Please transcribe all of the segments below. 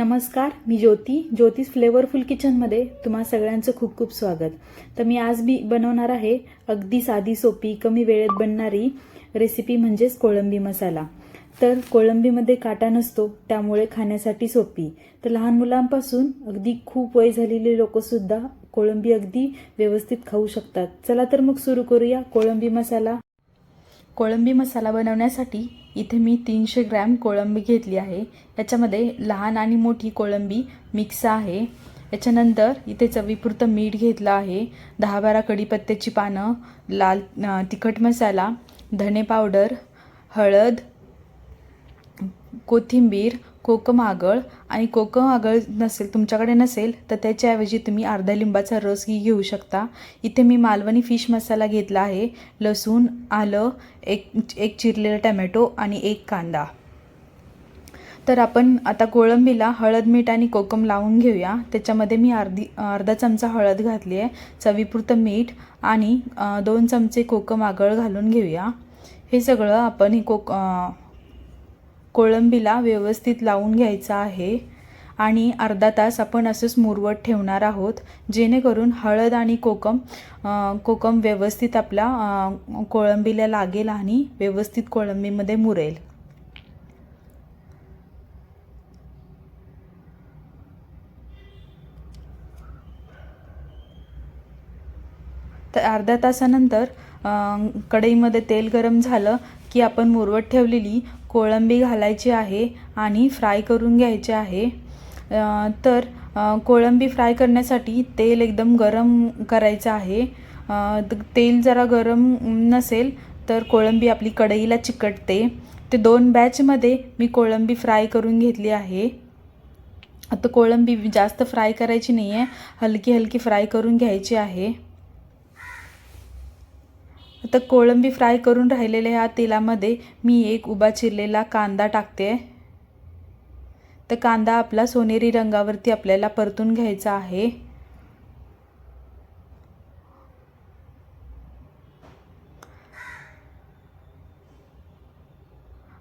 नमस्कार मी ज्योती. ज्योतिष फ्लेवरफुल किचनमध्ये तुम्हा सगळ्यांचं खूप खूप स्वागत. तर मी आज बी बनवणार आहे अगदी साधी सोपी कमी वेळेत बनणारी रेसिपी म्हणजेच कोळंबी मसाला. तर कोळंबीमध्ये काटा नसतो त्यामुळे खाण्यासाठी सोपी. तर लहान मुलांपासून अगदी खूप वय झालेले लोकसुद्धा कोळंबी अगदी व्यवस्थित खाऊ शकतात. चला तर मग सुरू करूया कोळंबी मसाला. कोळंबी मसाला बनवण्यासाठी इथे मी तीनशे ग्रॅम कोळंबी घेतली आहे. याच्यामध्ये लहान आणि मोठी कोळंबी मिक्स आहे. याच्यानंतर इथे चवीपुरतं मीठ घेतलं आहे. दहा बारा कढीपत्त्याची पानं लाल तिखट मसाला धणे पावडर हळद कोथिंबीर कोकम आगळ आणि कोकम आगळ नसेल तुमच्याकडे नसेल तर त्याच्याऐवजी तुम्ही अर्धा लिंबाचा रसही घेऊ शकता. इथे मी मालवणी फिश मसाला घेतला आहे लसूण आलं एक एक चिरलेलं टमॅटो आणि एक कांदा. तर आपण आता कोळंबीला हळद मीठ आणि कोकम लावून घेऊया. त्याच्यामध्ये मी अर्धी अर्धा चमचा हळद घातली आहे चवीपुरतं मीठ आणि दोन चमचे कोकम आगळ घालून घेऊया. हे सगळं आपण हे कोक कोळंबीला व्यवस्थित लावून घ्यायचं आहे आणि अर्धा तास आपण असंच मुरवत ठेवणार आहोत. जेणेकरून हळद आणि कोकम कोकम व्यवस्थित आपला कोळंबीला लागेल आणि व्यवस्थित कोळंबीमध्ये मुरेल. तर अर्ध्या तासानंतर अं, कढईमध्ये तेल गरम झालं की आपण मुरवत ठेवलेली कोळंबी घालायची आहे आणि फ्राय करून घ्यायचे आहे. तर कोळंबी फ्राय करण्यासाठी तेल एकदम गरम करायचं आहे. त- तेल जरा गरम नसेल तर कोळंबी आपली कढईला चिकटते. ते दोन बॅचमध्ये मी कोळंबी फ्राय करून घेतली आहे. आता कोळंबी जास्त फ्राय करायची नाही आहे हलकी हलकी फ्राय करून घ्यायची आहे. आता कोळंबी फ्राय करून राहिलेल्या ह्या तेलामध्ये मी एक उभा चिरलेला कांदा टाकते. तर कांदा आपला सोनेरी रंगावरती आपल्याला परतून घ्यायचा आहे.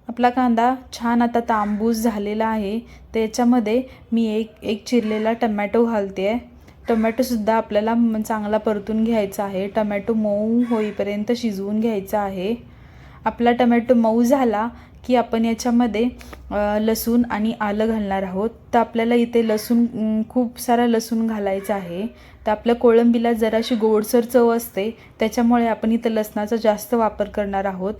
आपला कांदा छान आता तांबूस झालेला आहे. त्याच्यामध्ये मी एक एक चिरलेला टमॅटो घालते. आहे टमॅटोसुद्धा आपल्याला चांगला परतून घ्यायचा आहे. टमॅटो मऊ होईपर्यंत शिजवून घ्यायचा आहे. आपला टमॅटो मऊ झाला की आपण याच्यामध्ये लसूण आणि आलं घालणार आहोत. तर आपल्याला इथे लसूण खूप सारा लसूण घालायचा आहे. तर आपल्या कोळंबीला जराशी गोडसर चव असते. त्याच्यामुळे आपण इथं लसणाचा जास्त वापर करणार आहोत.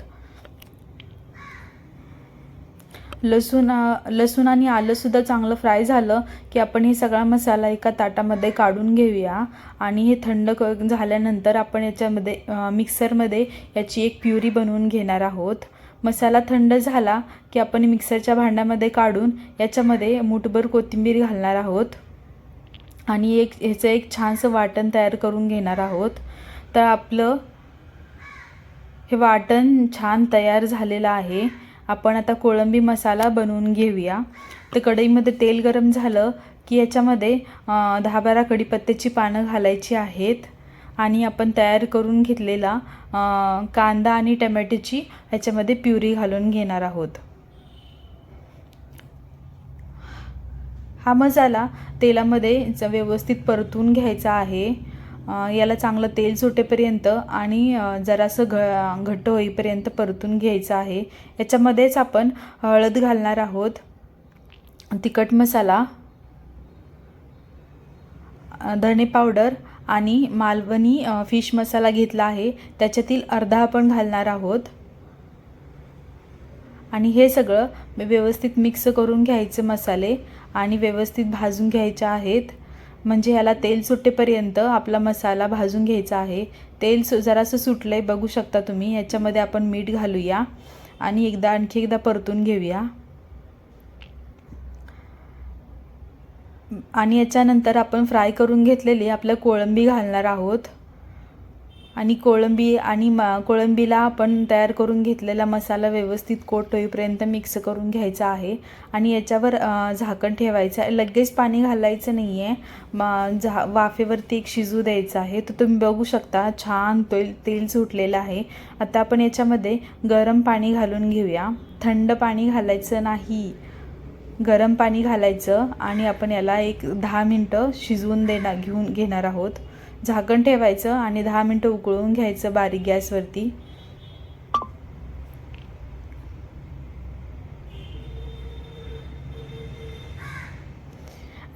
लसूण लसूण आणि आलंसुद्धा चांगलं फ्राय झालं की आपण हे सगळा मसाला एका ताटामध्ये काढून घेऊया. आणि हे थंड क झाल्यानंतर आपण याच्यामध्ये मिक्सरमध्ये याची एक प्युरी बनवून घेणार आहोत. मसाला थंड झाला की आपण मिक्सरच्या भांड्यामध्ये काढून याच्यामध्ये मुठभर कोथिंबीर घालणार आहोत. आणि एक ह्याचं एक छानसं वाटण तयार करून घेणार आहोत. तर आपलं हे वाटण छान तयार झालेलं आहे. आपण आता कोळंबी मसाला बनवून घेऊया. तर कढईमध्ये तेल गरम झालं की याच्यामध्ये दहा बारा कढीपत्त्याची पानं घालायची आहेत. आणि आपण तयार करून घेतलेला कांदा आणि टमॅटोची याच्यामध्ये प्युरी घालून घेणार आहोत. हा मसाला तेलामध्ये व्यवस्थित परतून घ्यायचा आहे. याला चांगलं तेल सुटेपर्यंत आणि जरासं घ घट्ट होईपर्यंत परतून घ्यायचं आहे. याच्यामध्येच आपण हळद घालणार आहोत. तिखट मसाला धणे पावडर आणि मालवणी फिश मसाला घेतला आहे. त्याच्यातील अर्धा आपण घालणार आहोत. आणि हे सगळं व्यवस्थित मिक्स करून घ्यायचे मसाले आणि व्यवस्थित भाजून घ्यायचे आहेत. म्हणजे ह्याला तेल सुटेपर्यंत आपला मसाला भाजून घ्यायचा आहे. तेल सु जरासं सुटलं आहे बघू शकता तुम्ही. याच्यामध्ये आपण मीठ घालूया आणि एकदा आणखी एकदा परतून घेऊया. आणि याच्यानंतर आपण फ्राय करून घेतलेली आपलं कोळंबी घालणार आहोत. आणि कोळंबी आणि म कोळंबीला आपण तयार करून घेतलेला मसाला व्यवस्थित कोट होईपर्यंत मिक्स करून घ्यायचा आहे. आणि याच्यावर झाकण ठेवायचं आहे. लगेच पाणी घालायचं नाही आहे मा झा वाफेवरती एक शिजू द्यायचं आहे. तर तुम्ही बघू शकता छान तेल तेल सुटलेलं आहे. आता आपण याच्यामध्ये गरम पाणी घालून घेऊया. थंड पाणी घालायचं नाही. गरम पाणी घालायचं आणि आपण याला एक दहा मिनटं शिजवून देणार घेऊन घेणार आहोत. झाकण ठेवायचं आणि दहा मिनटं उकळून घ्यायचं बारीक गॅसवरती.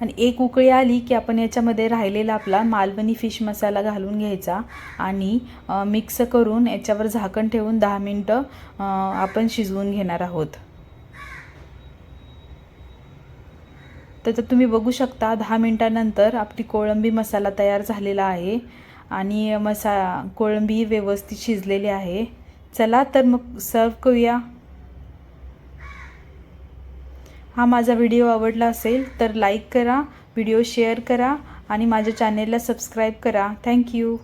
आणि एक उकळी आली की आपण याच्यामध्ये राहिलेला आपला मालवणी फिश मसाला घालून घ्यायचा आणि मिक्स करून याच्यावर झाकण ठेवून दहा मिनटं आपण शिजवून घेणार आहोत तर तर तुम्ही बघू शकता दहा मिनटानंतर आपली कोळंबी मसाला तयार झालेला आहे. आणि मसा कोळंबी व्यवस्थित शिजलेली आहे. चला तर मग सर्व करूया. हा माझा व्हिडिओ आवडला असेल तर लाईक करा व्हिडिओ शेअर करा आणि माझ्या चॅनेलला सबस्क्राईब करा. थँक्यू